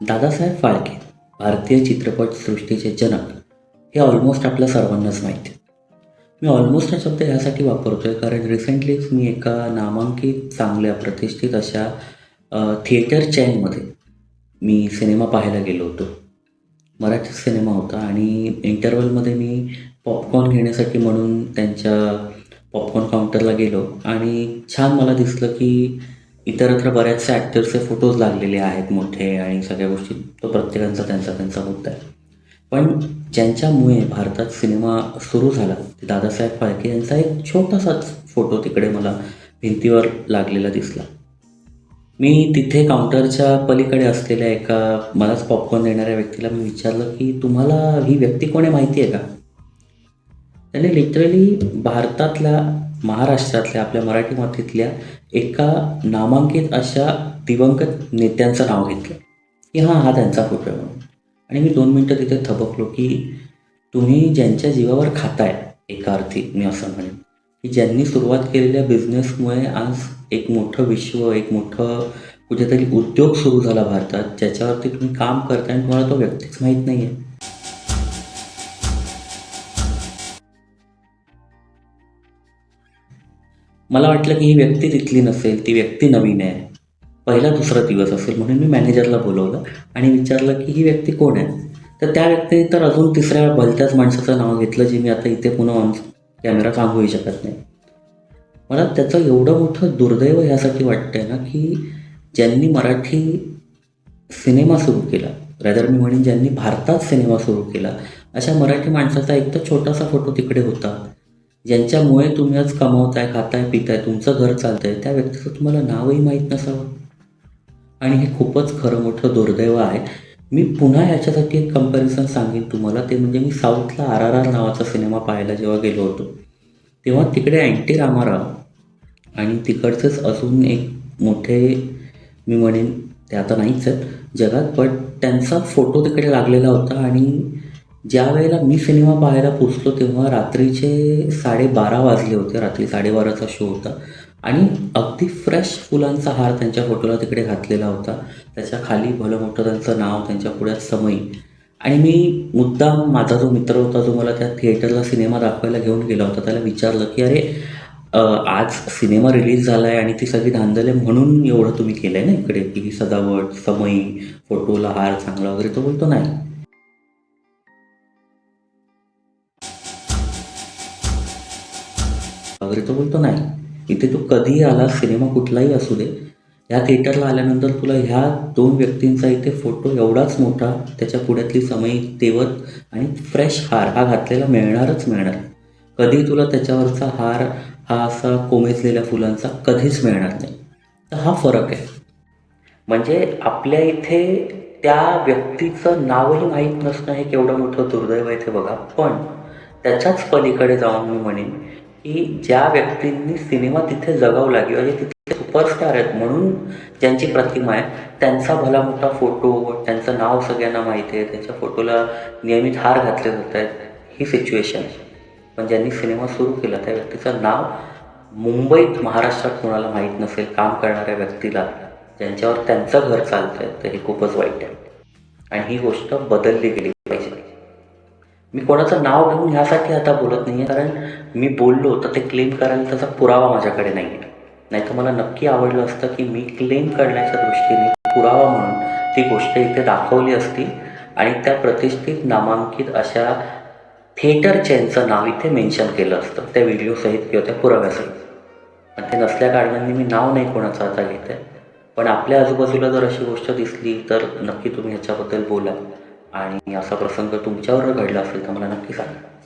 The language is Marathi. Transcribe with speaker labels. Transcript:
Speaker 1: दादासाहेब फाळके भारतीय चित्रपटसृष्टीचे जनक हे ऑलमोस्ट आपल्या सर्वांनाच माहिती आहे मी ऑलमोस्ट हा शब्द ह्यासाठी वापरतो आहे कारण रिसेंटलीच मी एका नामांकित चांगल्या प्रतिष्ठित अशा थिएटर चॅनमध्ये मी सिनेमा पाहायला गेलो होतो. मराठी सिनेमा होता आणि इंटरवलमध्ये मी पॉपकॉर्न घेण्यासाठी म्हणून त्यांच्या पॉपकॉर्न काउंटरला गेलो आणि छान मला दिसलं की इतरत्र बऱ्याचशा ॲक्टर्सचे फोटोज लागलेले आहेत मोठे आणि सगळ्या गोष्टी तो प्रत्येकांचा त्यांचा त्यांचा होता आहे. पण ज्यांच्यामुळे भारतात सिनेमा सुरू झाला ते दादासाहेब फाळके यांचा एक छोटासाच फोटो तिकडे मला भिंतीवर लागलेला दिसला. मी तिथे काउंटरच्या पलीकडे असलेल्या एका मलाच पॉपकॉर्न देणाऱ्या व्यक्तीला मी विचारलं की तुम्हाला ही व्यक्ती कोणी माहिती आहे का? त्याने लिटरली भारतातल्या महाराष्ट्रातल्या आपल्या मराठी मातीतल्या एका नामांकित अशा दिवंगत नेत्यांचं नाव घेतलं. की हां हा त्यांचा फोटो आहे म्हणून. आणि मी दोन मिनटं तिथे थबकलो की तुम्ही ज्यांच्या जीवावर खाताय एका अर्थी मी असं म्हणेन की ज्यांनी सुरुवात केलेल्या बिझनेसमुळे आज एक मोठं विश्व एक मोठं कुठेतरी उद्योग सुरू झाला भारतात ज्याच्यावरती तुम्ही काम करताय आणि तुम्हाला तो व्यक्तीच माहीत नाही आहे मला वाटलं की ही व्यक्ती तिथली नसेल ती व्यक्ती नवीन आहे. पहिला दुसरा दिवस असेल म्हणून मी मॅनेजरला बोलवलं आणि विचारलं की ही व्यक्ती कोण आहे? तर त्या व्यक्तीने तर अजून तिसऱ्या भलत्याच माणसाचं नाव घेतलं जे मी आता इथे पुन्हा ऑन कॅमेरा काम होऊ शकत नाही. मला त्याचं एवढं मोठं दुर्दैव ह्यासाठी वाटतंय ना की ज्यांनी मराठी सिनेमा सुरू केला रॅदर मी म्हणेन ज्यांनी भारतात सिनेमा सुरू केला अशा मराठी माणसाचा एक तर छोटासा फोटो तिकडे होता. ज्यांच्यामुळे तुम्ही आज कमावताय खाताय पिताय तुमचं घर चालतंय त्या व्यक्तीचं तुम्हाला नावही माहीत नसावं. आणि हे खूपच खरं मोठं दुर्दैव आहे. मी पुन्हा याच्यासाठी एक कंपॅरिझन सांगेन तुम्हाला. ते म्हणजे मी साऊथला आर आर आर नावाचा सिनेमा पाहायला जेव्हा गेलो होतो तेव्हा तिकडे अँटी रामाराव आणि तिकडचेच अजून एक मोठे मी म्हणेन ते आता नाहीच आहेत जगात बट त्यांचा फोटो तिकडे लागलेला होता आणि ज्या वेळेला मी सिनेमा पाहायला पोचलो तेव्हा रात्रीचे साडेबारा वाजले होते रात्री साडेबाराचा शो होता. आणि अगदी फ्रेश फुलांचा हार त्यांच्या फोटोला तिकडे घातलेला होता. त्याच्याखाली भलं मोठं त्यांचं नाव त्यांच्या पुढ्यात समयी. आणि मी मुद्दाम माझा जो मित्र होता जो मला त्या थिएटरला सिनेमा दाखवायला घेऊन गेला होता त्याला विचारलं की अरे आज सिनेमा रिलीज झाला आहे आणि ती सगळी धांदल आहे म्हणून एवढं तुम्ही केलं आहे ना इकडे? की ही सजावट समयी फोटोला हार चांगला वगैरे? तो बोलतो नाही. वगैरे तो बोलतो नाही इथे तू कधीही आला सिनेमा कुठलाही असू दे. ह्या थिएटरला आल्यानंतर तुला ह्या दोन व्यक्तींचा इथे फोटो एवढाच मोठा त्याच्या पुढ्यातली समय तेवत आणि फ्रेश हार हा घातलेला मिळणारच मिळणार. कधी तुला त्याच्यावरचा हार हा असा कोमेजलेल्या फुलांचा कधीच मिळणार नाही. तर हा फरक आहे. म्हणजे आपल्या इथे त्या व्यक्तीचं नावही माहीत नसणं हे केवढं मोठं दुर्दैव आहे ते बघा. पण त्याच्याच पलीकडे जाऊन मी म्हणेन की ज्या व्यक्तींनी सिनेमा तिथे जगावला किंवा जे तिथे सुपरस्टार आहेत म्हणून ज्यांची प्रतिमा आहे त्यांचा भला मोठा फोटो त्यांचं नाव सगळ्यांना माहिती आहे त्यांच्या फोटोला नियमित हार घातले जात आहेत ही सिच्युएशन पण ज्यांनी सिनेमा सुरू केला त्या व्यक्तीचं नाव मुंबईत महाराष्ट्रात कोणाला माहीत नसेल काम करणाऱ्या व्यक्तीला ज्यांच्यावर त्यांचं घर चालतं आहे तर हे खूपच वाईट आहे. आणि ही गोष्ट बदलली गेली. मी कोणाचं नाव घेऊन ह्यासाठी आता बोलत नाही आहे कारण मी बोललो तर ते क्लेम करायला त्याचा पुरावा माझ्याकडे नाही आहे नाही तर मला नक्की आवडलं असतं की मी क्लेम करण्याच्या दृष्टीने पुरावा म्हणून ती गोष्ट इथे दाखवली असती आणि त्या प्रतिष्ठित नामांकित अशा थिएटर चेनचं नाव इथे मेन्शन केलं असतं. त्या व्हिडिओसहित किंवा त्या पुराव्यासहित. आणि ते नसल्या कारणाने मी नाव नाही कोणाचं आता घेत आहे पण आपल्या आजूबाजूला जर अशी गोष्ट दिसली तर नक्की तुम्ही ह्याच्याबद्दल बोला. आणि असा प्रसंग तुमच्यावर घडला असेल तर मला नक्की सांगा.